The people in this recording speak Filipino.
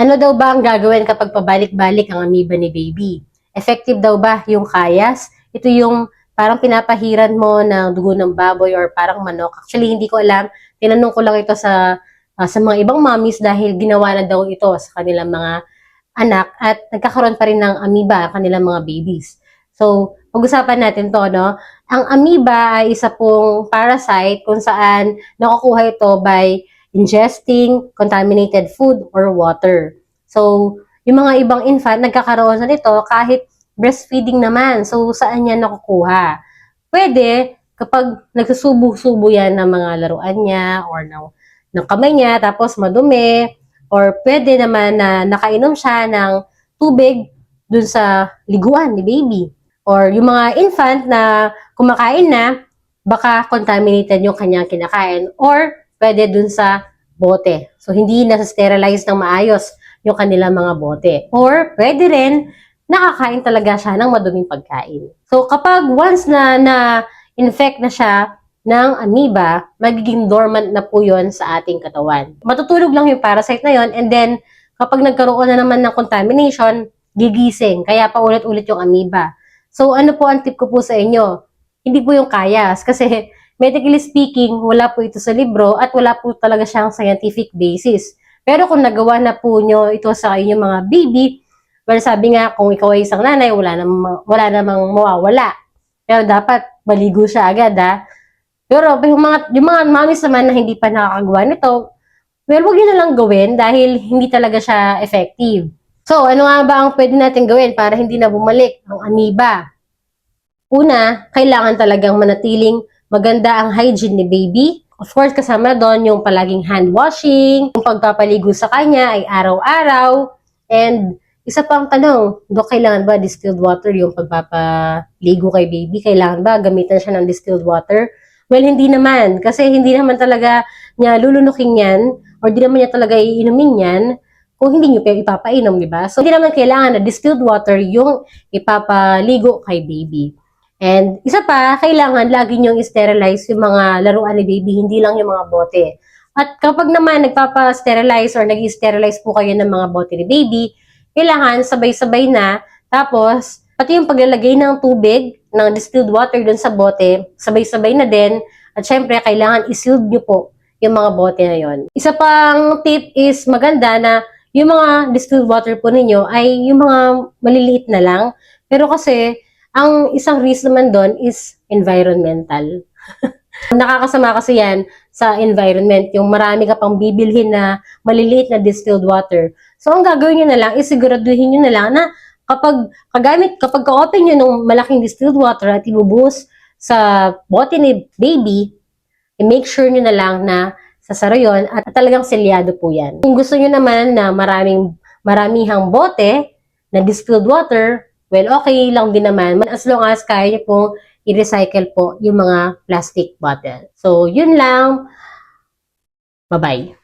Ano daw ba ang gagawin kapag pabalik-balik ang amoeba ni baby? Effective daw ba yung kayas? Ito yung parang pinapahiran mo ng dugo ng baboy or parang manok. Actually, hindi ko alam. Tinanong ko lang ito sa ah, sa mga ibang mommies dahil ginawa na daw ito sa kanilang mga anak at nagkakaroon pa rin ng amoeba ang kanilang mga babies. So, pag-usapan natin to, no? Ang amoeba ay isa pong parasite kung saan nakukuha ito by ingesting contaminated food or water. So, yung mga ibang infant, nagkakaroon na nito kahit breastfeeding naman. So, saan yan nakukuha? Pwede, kapag nagsusubo-subo yan ng mga laruan niya or ng, ng kamay niya, tapos madumi, or pwede naman na nakainom siya ng tubig dun sa liguan ni baby. Or yung mga infant na kumakain na, baka contaminated yung kanyang kinakain. Or pwede dun sa bote. So, hindi nasa-sterilize ng maayos yung kanilang mga bote. Or pwede rin, nakakain talaga siya ng maduming pagkain. So, kapag once na na-infect na siya ng amoeba, magiging dormant na po yon sa ating katawan. Matutulog lang yung parasite na yon and then, kapag nagkaroon na naman ng contamination, gigising. Kaya paulit-ulit yung amoeba. So, ano po ang tip ko po sa inyo? Hindi po yung kayas. Kasi, medically speaking, wala po ito sa libro at wala po talaga siyang scientific basis. Pero kung nagawa na po nyo ito sa inyong mga baby, well, sabi nga, kung ikaw ay isang nanay, wala namang, wala namang mawawala. Pero dapat maligo siya agad, ha? Pero yung mga, yung mga mamis naman na hindi pa nakakagawa nito, well, yun na lang gawin dahil hindi talaga siya effective. So, ano nga ba ang pwede natin gawin para hindi na bumalik ang amoeba? Una, kailangan talagang manatiling maganda ang hygiene ni baby. Of course, kasama doon yung palaging hand washing, yung pagpapaligo sa kanya ay araw-araw, and isa pang tanong, do kailangan ba distilled water yung pagpapaligo kay baby? Kailangan ba gamitan siya ng distilled water? Well, hindi naman. Kasi hindi naman talaga niya lulunukin yan or hindi naman niya talaga iinumin yan kung hindi niyo pa ipapainom, di ba? So, hindi naman kailangan na distilled water yung ipapaligo kay baby. And isa pa, kailangan lagi niyong sterilize yung mga laruan ni baby, hindi lang yung mga bote. At kapag naman nagpapa-sterilize or nag-sterilize po kayo ng mga bote ni baby, kailangan sabay-sabay na. Tapos, pati yung paglalagay ng tubig, ng distilled water dun sa bote, sabay-sabay na din. At syempre, kailangan i-sealed nyo po yung mga bote na yon. Isa pang tip is maganda na yung mga distilled water po ninyo ay yung mga maliliit na lang. Pero kasi, ang isang risk naman doon is environmental. Nakakasama kasi yan sa environment. Yung marami ka pang bibilhin na maliliit na distilled water. So, ang gagawin nyo na lang is siguraduhin nyo na lang na kapag kagamit, kapag ka-open nyo ng malaking distilled water at ibubuhos sa bote ni baby, i-make sure nyo na lang na sasara yun at talagang selyado po yan. Kung gusto nyo naman na maraming maramihang bote na distilled water, well, okay lang din naman. As long as kaya nyo pong i-recycle po yung mga plastic bottle. So, yun lang. Bye-bye.